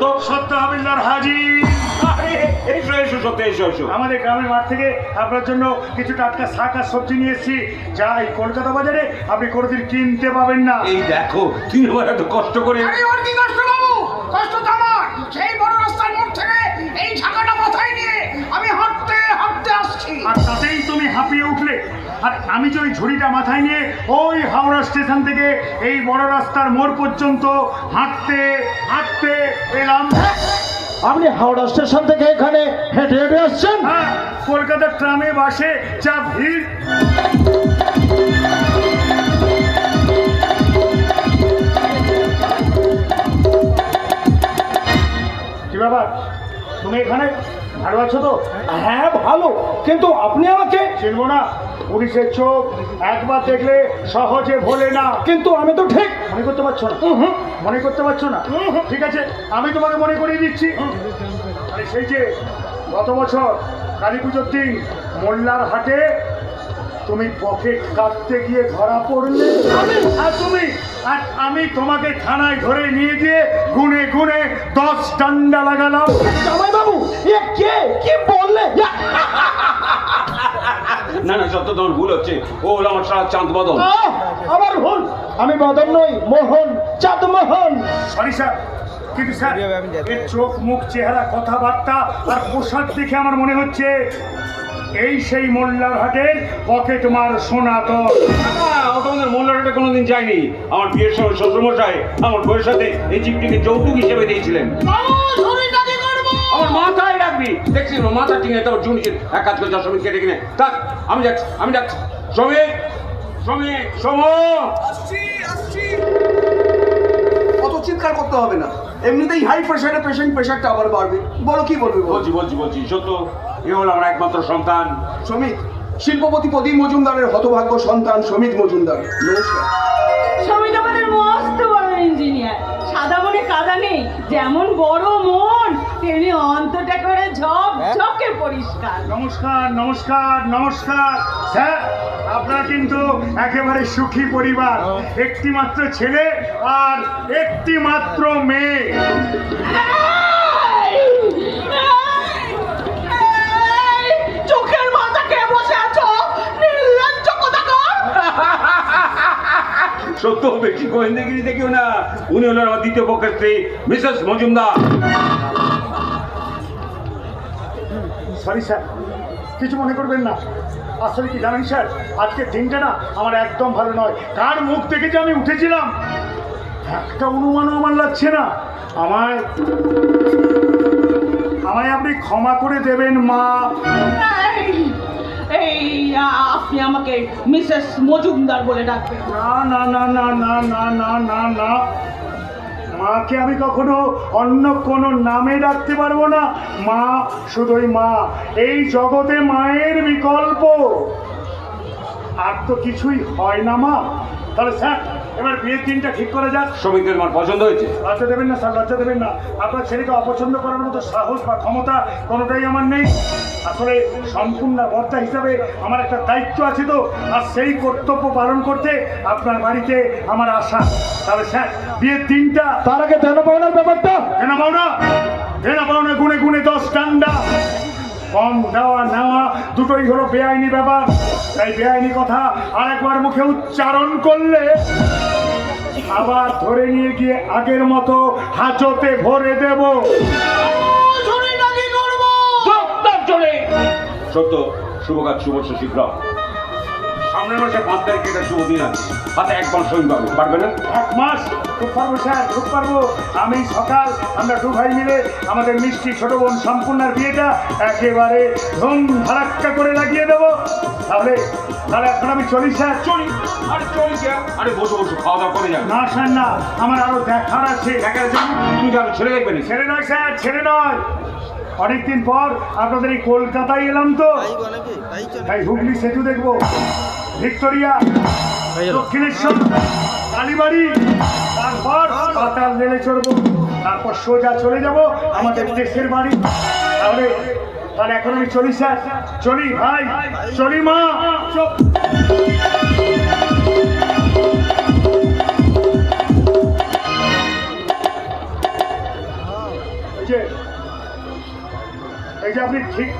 তো সত্য হাবিলদার হাজি। আরে, এসো এসো সত্যি এসো এসো। আমাদের গ্রামের মাঠ থেকে আপনার জন্য কিছু টাটকা শাক আর সবজি নিয়ে এসেছি। যা এই কলকাতা বাজারে আপনি কোনোদিন কিনতে পাবেন না। এই দেখো তুমি আমার এত কষ্ট করে আরে ওর কি কষ্ট বাবু? কষ্ট তো আমার। সেই বড় রাস্তার মোড় থেকে এই ঢাকাটা আর আমি যে ওই ঝুড়িটা মাথায় নিয়ে ওই হাওড়া স্টেশন থেকে এই বড় রাস্তার মোড় পর্যন্ত হাঁটতে হাঁটতে এলাম। আপনি হাওড়া স্টেশন থেকে এখানে হেঁটে হেঁটে আসছেন? হ্যাঁ কলকাতার ট্রামে বাসে যা ভিড়। তুমি এখানে ভালো আছো তো? হ্যাঁ ভালো। কিন্তু আপনি আমাকে চিনবো না। পুলিশের চোখ একবার দেখলে সহজে ভোলে না। কিন্তু আমি তো ঠিক মনে করতে পারছ না? মনে করতে পারছ না? ঠিক আছে আমি তোমাকে মনে করিয়ে দিচ্ছি। সেই যে গত বছর কালী পুজোর দিন মোল্লার হাটে তুমি পকেট কাটতে গিয়ে ধরা পড়লে। আর তুমি আর আমি তোমাকে থানায় ধরে নিয়ে গিয়ে গুনে গুনে দশ ডান্ডা লাগালাম। জামাই বাবু এ কে? কি বললে? না না সত্য তোমার ভুল হচ্ছে। ও হলো আমার সারা চাঁদ বদল আহ, আবার ভুল। আমি বদন নই মোহন চাঁদ মোহন সরি স্যার কিন্তু স্যার চোখ মুখ চেহারা কথাবার্তা আর পোশাক দেখে আমার মনে হচ্ছে এই সেই মোল্লার হাটের পকেট মার সনাতন তোমাদের মোল্লারটা কোনোদিন যায়নি। আমার বিয়ের সময় শ্বশুরমশাই আমার বউয়ের সাথে এই চিপটিকে যৌতুক হিসেবে দিয়েছিলেন। আমার মাথায় রাখবি। দেখছি মাথা টিঙে তোর জুনি এক কাজ করে যা কেটে কিনে। থাক আমি যাচ্ছি আমি যাচ্ছি। শ্রমিক শ্রমিক সম। আসছি আসছি। চিৎকার করতে হবে না। এমনিতেই হাই প্রেশারে পেশেন্ট প্রেশারটা আবার বাড়বে। বলো কি বলবে বলছি বলছি বলছি সত্য। এ হলো আমার একমাত্র সন্তান। শ্রমিক শিল্পপতি প্রদীপ মজুমদারের হতভাগ্য সন্তান সমিত মজুমদার। নমস্কার। সমিত আমাদের মস্ত বড় ইঞ্জিনিয়ার সাদা মনে কাদা নেই যেমন বড় মন তেমনি অন্তটা করে ঝপ ঝপকে পরিষ্কার। নমস্কার নমস্কার নমস্কার। স্যার আপনার কিন্তু একেবারে সুখী পরিবার। একটি মাত্র ছেলে আর একটি মাত্র মেয়ে! চোখের মাথা কে সত্য বেশি গোয়েন্দাগিরি দেখিও না। উনি হলেন আমার দ্বিতীয় পক্ষের স্ত্রী মিসেস মজুমদার। সরি স্যার কিছু মনে করবেন না। আসলে কি জানেন স্যার আজকের দিনটা না আমার একদম ভালো নয়। কার মুখ থেকে যে আমি উঠেছিলাম? একটা অনুমানও আমার লাগছে না। আমায় আমায় আপনি ক্ষমা করে দেবেন মা। এই! আপনি আমাকে মিসেস মজুমদার বলে ডাকবেন। না না না না না না না না। মাকে আমি কখনো অন্য কোনো নামে ডাকতে পারব না। মা, শুধুই মা। এই জগতে মায়ের বিকল্প। আর তো কিছুই হয় না, মা। তাহলে স্যার এবার বিয়ের দিনটা ঠিক করা যাক। শ্রমিকদের আমার পছন্দ হয়েছে? লজ্জা দেবেন না স্যার লজ্জা দেবেন না। আপনার ছেলেকে অপছন্দ করার মতো সাহস বা ক্ষমতা কোনোটাই আমার নেই। আসলে সম্পূর্ণ বর্তা হিসাবে আমার একটা দায়িত্ব আছে তো আর সেই কর্তব্য পালন করতে আপনার বাড়িতে আমার আশা। তাহলে স্যার বিয়ের দিনটা তার আগে দেন পাওনার ব্যাপারটা। দেনা পাওনা দেনা পাওনা গুনে গুনে দশ ডান্ডা কম দেওয়া নেওয়া দুটোই হলো বেআইনি ব্যাপার। তাই বেআইনি কথা আরেকবার মুখে উচ্চারণ করলে আবার ধরে নিয়ে গিয়ে আগের মতো হাজতে ভরে দেব। সত্য শুভ কাজ শুভ শীঘ্র। সামনের মাসে পাঁচ তারিখে একটা শুভ দিন আছে। হাতে একবার সই পাবে পারবে না? এক মাস খুব পারব স্যার খুব পারব। আমি সকাল আমরা দু ভাই মিলে আমাদের মিষ্টি ছোট বোন সম্পূর্ণার বিয়েটা একেবারে ধুম ধারাক্কা করে লাগিয়ে দেবো। তাহলে তাহলে এখন আমি চলি স্যার। চলি। আরে চলি কে? আরে? বসো বসো খাওয়া দাওয়া করে যান। না স্যার না আমার আরও দেখার আছে। দেখা যাচ্ছে তুমি যাবে ছেলে দেখবে না ছেড়ে নয় স্যার ছেড়ে নয়। অনেকদিন পর আপনাদের এই কলকাতায় এলাম তো। তাই হুগলি সেতু দেখব। ভিক্টোরিয়া দক্ষিণেশ্বর। কালীবাড়ি। তারপর পাতাল রেলে চড়বো। তারপর সোজা চলে যাব আমাদের দেশের বাড়ি। তাহলে তাহলে এখন আমি চলি, স্যার। চলি, ভাই। চলি, মা। এই যে আপনি ঠিক